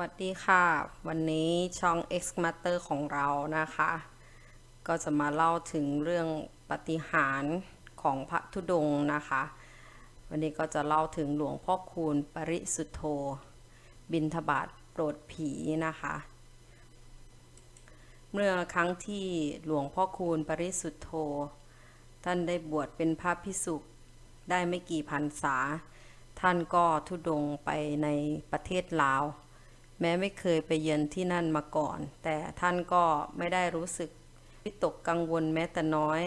วัสดีค่ะ วันนี้ช่อง X Matter ของเรานะคะ ก็จะมาเล่าถึงเรื่องปฏิหารของพระธุดงค์นะคะ วันนี้ก็จะเล่าถึงหลวงพ่อคูณปริสุทโธ บินทบาทโปรดผีนะคะ เมื่อครั้งที่หลวงพ่อคูณปริสุทโธ ท่านได้บวชเป็นพระพิสุได้ไม่กี่พรรษาท่านก็ทุดงค์ไปในประเทศลาว แม้ไม่เคยไปเยือนที่นั่นมาก่อน แต่ท่านก็ไม่ได้รู้สึกวิตกกังวลแม้แต่น้อย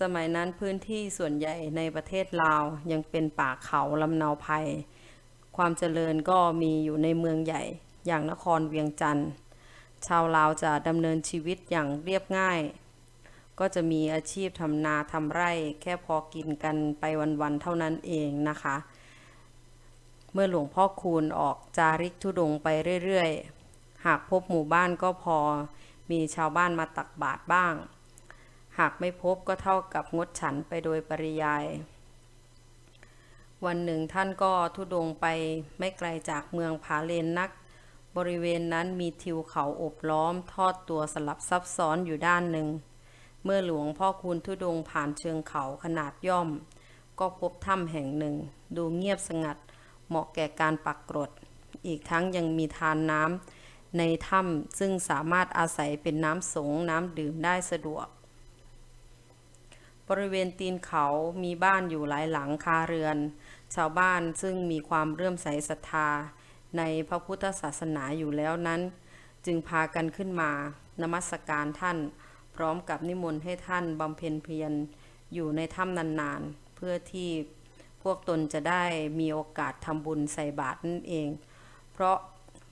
สมัยนั้นพื้นที่ส่วนใหญ่ในประเทศลาวยังเป็นป่าเขาลำเนาภัย ความเจริญก็มีอยู่ในเมืองใหญ่อย่างนครเวียงจันทร์ ชาวลาวจะดำเนินชีวิตอย่างเรียบง่าย ก็จะมีอาชีพทำนาทำไร่ แค่พอกินกันไปวันๆเท่านั้นเองนะคะ เมื่อหลวงพ่อคูณออกจาริกธุดงไปเรื่อยๆ หากพบหมู่บ้านก็พอมีชาวบ้านมาตักบาตรบ้าง หากไม่พบก็เท่ากับงดฉันไปโดยปริยาย วันหนึ่งท่านก็ธุดงไปไม่ไกลจากเมืองผาเลนนัก บริเวณนั้นมีทิวเขาโอบล้อมทอดตัวสลับซับซ้อนอยู่ด้านหนึ่ง เมื่อหลวงพ่อคูณธุดงผ่านเชิงเขาขนาดย่อม ก็พบถ้ำแห่งหนึ่ง ดูเงียบสงัด เหมาะแก่การปักกรด อีกทั้งยังมีทานน้ำในถ้ำซึ่งสามารถอาศัยเป็นน้ำสงน้ำดื่มได้สะดวก บริเวณตีนเขามีบ้านอยู่หลายหลังคาเรือน ชาวบ้านซึ่งมีความเรื่อมใสศรัทธา ในพระพุทธศาสนาอยู่แล้วนั้น จึงพากันขึ้นมานมัสการท่าน พร้อมกับนิมนต์ให้ท่านบำเพ็ญเพียรอยู่ในถ้ำนานๆ เพื่อที่ พวกตนจะได้มีโอกาสทำบุญใส่บาตรนั่นเอง เพราะ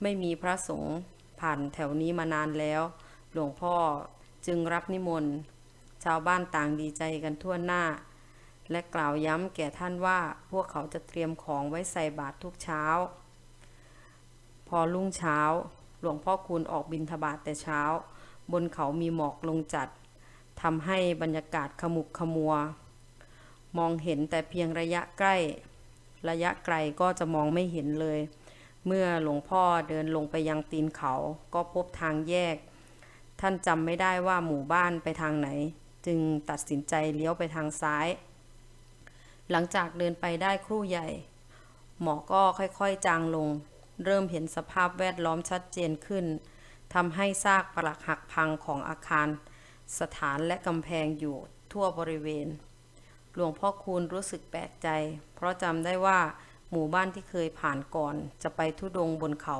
ไม่มีพระสงฆ์ผ่านแถวนี้มานานแล้ว หลวงพ่อจึงรับนิมนต์ ชาวบ้านต่างดีใจกันทั่วหน้า และกล่าวย้ำแก่ท่านว่าพวกเขาจะเตรียมของไว้ใส่บาตรทุกเช้า พอรุ่งเช้า หลวงพ่อคูณออกบินทบาทแต่เช้า บนเขามีหมอกลงจัดทำให้บรรยากาศขมุกขมัว มองเห็นแต่เพียงระยะใกล้ ระยะไกลก็จะมองไม่เห็นเลย เมื่อหลวงพ่อเดินลงไปยังตีนเขา ก็พบทางแยก ท่านจำไม่ได้ว่าหมู่บ้านไปทางไหน จึงตัดสินใจเลี้ยวไปทางซ้าย หลังจากเดินไปได้ครู่ใหญ่ หมอก็ค่อยๆจางลง เริ่มเห็นสภาพแวดล้อมชัดเจนขึ้นทำให้ซากปรักหักพังของอาคาร สถานและกำแพงอยู่ทั่วบริเวณ หลวงพ่อคูณรู้สึกแปลกใจ เพราะจำได้ว่าหมู่บ้านที่เคยผ่านก่อน จะไปทุดงบนเขา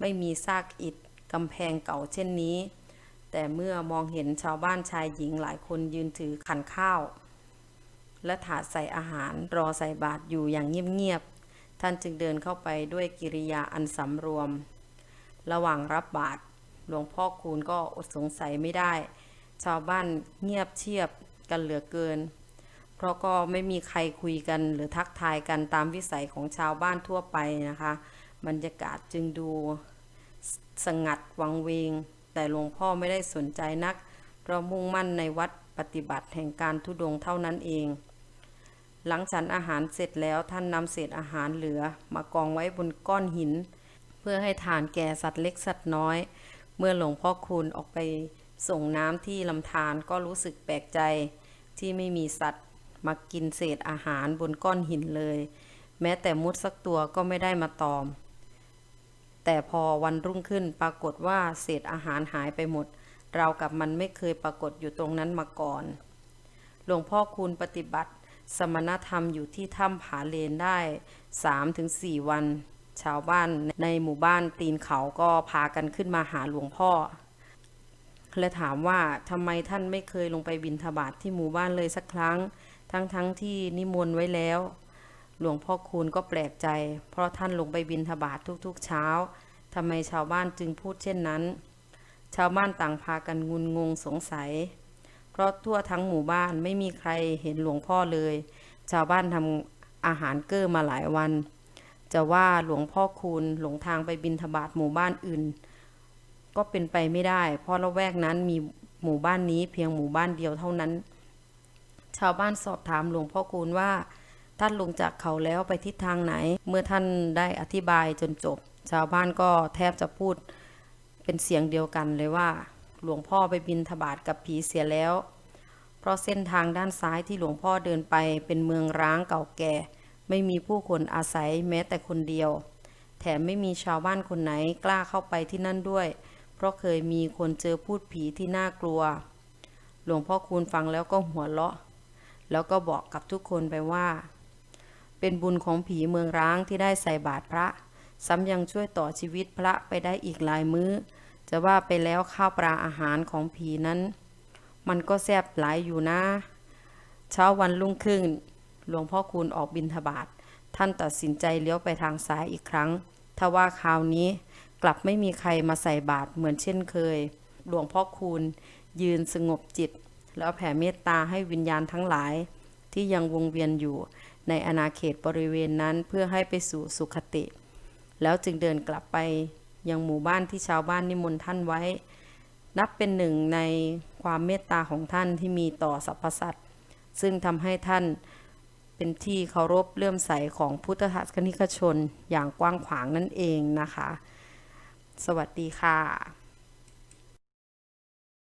ไม่มีซากอิฐกำแพงเก่าเช่นนี้ แต่เมื่อมองเห็นชาวบ้านชายหญิงหลายคนยืนถือขันข้าว และถาดใส่อาหารรอใส่บาตรอยู่อย่างเงียบๆ ท่านจึงเดินเข้าไปด้วยกิริยาอันสำรวม ระหว่างรับบาตรหลวงพ่อคูณก็อดสงสัยไม่ได้ ชาวบ้านเงียบเชียบกันเหลือเกิน เพราะก็ไม่มีใครคุยกันหรือทักทายกันตามวิสัยของชาวบ้านทั่วไปนะคะ บรรยากาศจึงดูสงัดวังเวง แต่หลวงพ่อไม่ได้สนใจนัก เพราะมุ่งมั่นในวัดปฏิบัติแห่งการทุดงเท่านั้นเอง หลังฉันอาหารเสร็จแล้วท่านนำเศษอาหารเหลือ มากองไว้บนก้อนหิน เพื่อให้ทานแก่สัตว์เล็กสัตว์น้อย เมื่อหลวงพ่อคูณออกไปส่งน้ำที่ลำธารก็รู้สึกแปลกใจที่ไม่มีสัตว์ มากินเศษอาหารบนก้อนหินเลย แม้แต่มุดสักตัวก็ไม่ได้มาตอม แต่พอวันรุ่งขึ้นปรากฏว่าเศษอาหารหายไปหมด เรากับมันไม่เคยปรากฏอยู่ตรงนั้นมาก่อน หลวงพ่อคูณปฏิบัติ สมณธรรมอยู่ที่ถ้ำผาเลนได้ 3-4 วัน ชาวบ้านในหมู่บ้านตีนเขาก็พากันขึ้นมาหาหลวงพ่อและถามว่าทำไมท่านไม่เคยลงไปบินทบาทที่หมู่บ้านเลยสักครั้ง ทั้งๆทที่นิมนต์ไว้แล้ว หลวงพ่อคูณก็แปลกใจ เพราะท่านลงไปบินทบาททุกๆเช้าทำไมชาวบ้านจึงพูดเช่นนั้น ชาวบ้านต่างพากันงุนงงสงสัย เพราะทั่วทั้งหมู่บ้านไม่มีใครเห็นหลวงพ่อเลย ชาวบ้านทำอาหารเก้อมาหลายวัน จะว่าหลวงพ่อคูณหลงทางไปบินทบาทหมู่บ้านอื่น ก็เป็นไปไม่ได้ เพราะละแวกนั้นมีหมู่บ้านนี้เพียงหมู่บ้านเดียวเท่านั้น ชาวบ้านสอบถามหลวงพ่อคูณว่า ท่านลงจากเขาแล้วไปทิศทางไหน เมื่อท่านได้อธิบายจนจบ ชาวบ้านก็แทบจะพูดเป็นเสียงเดียวกันเลยว่า หลวงพ่อไปบินทบาทกับผีเสียแล้ว เพราะเส้นทางด้านซ้ายที่หลวงพ่อเดินไปเป็นเมืองร้างเก่าแก่ ไม่มีผู้คนอาศัยแม้แต่คนเดียว แถมไม่มีชาวบ้านคนไหนกล้าเข้าไปที่นั่นด้วย เพราะเคยมีคนเจอพูดผีที่น่ากลัว หลวงพ่อคูณฟังแล้วก็หัวเราะ แล้วก็บอกกับทุกคนไปว่า เป็นบุญของผีเมืองร้างที่ได้ใส่บาตรพระ ซ้ำยังช่วยต่อชีวิตพระไปได้อีกหลายมื้อ จะว่าไปแล้วข้าวปลาอาหารของผีนั้น มันก็แซ่บหลายอยู่นะ เช้าวันรุ่งขึ้น หลวงพ่อคูณออกบินทบาทท่านตัดสินใจเลี้ยวไปทางซ้ายอีกครั้งทว่าคราวนี้กลับไม่มีใครมาใส่บาตรเหมือนเช่นเคย หลวงพ่อคูณยืนสงบจิต แล้วแผ่เมตตาให้วิญญาณทั้งหลาย ที่ยังวงเวียนอยู่ในอาณาเขตบริเวณนั้นเพื่อให้ไปสู่สุขติ แล้วจึงเดินกลับไปยังหมู่บ้านที่ชาวบ้านนิมนต์ท่านไว้ นับเป็นหนึ่งในความเมตตาของท่านที่มีต่อสรรพสัตว์ซึ่งทำให้ท่านเป็นที่เคารพเลื่อมใสของพุทธศาสนิกชนอย่างกว้างขวางนั่นเองนะคะ สวัสดีค่ะ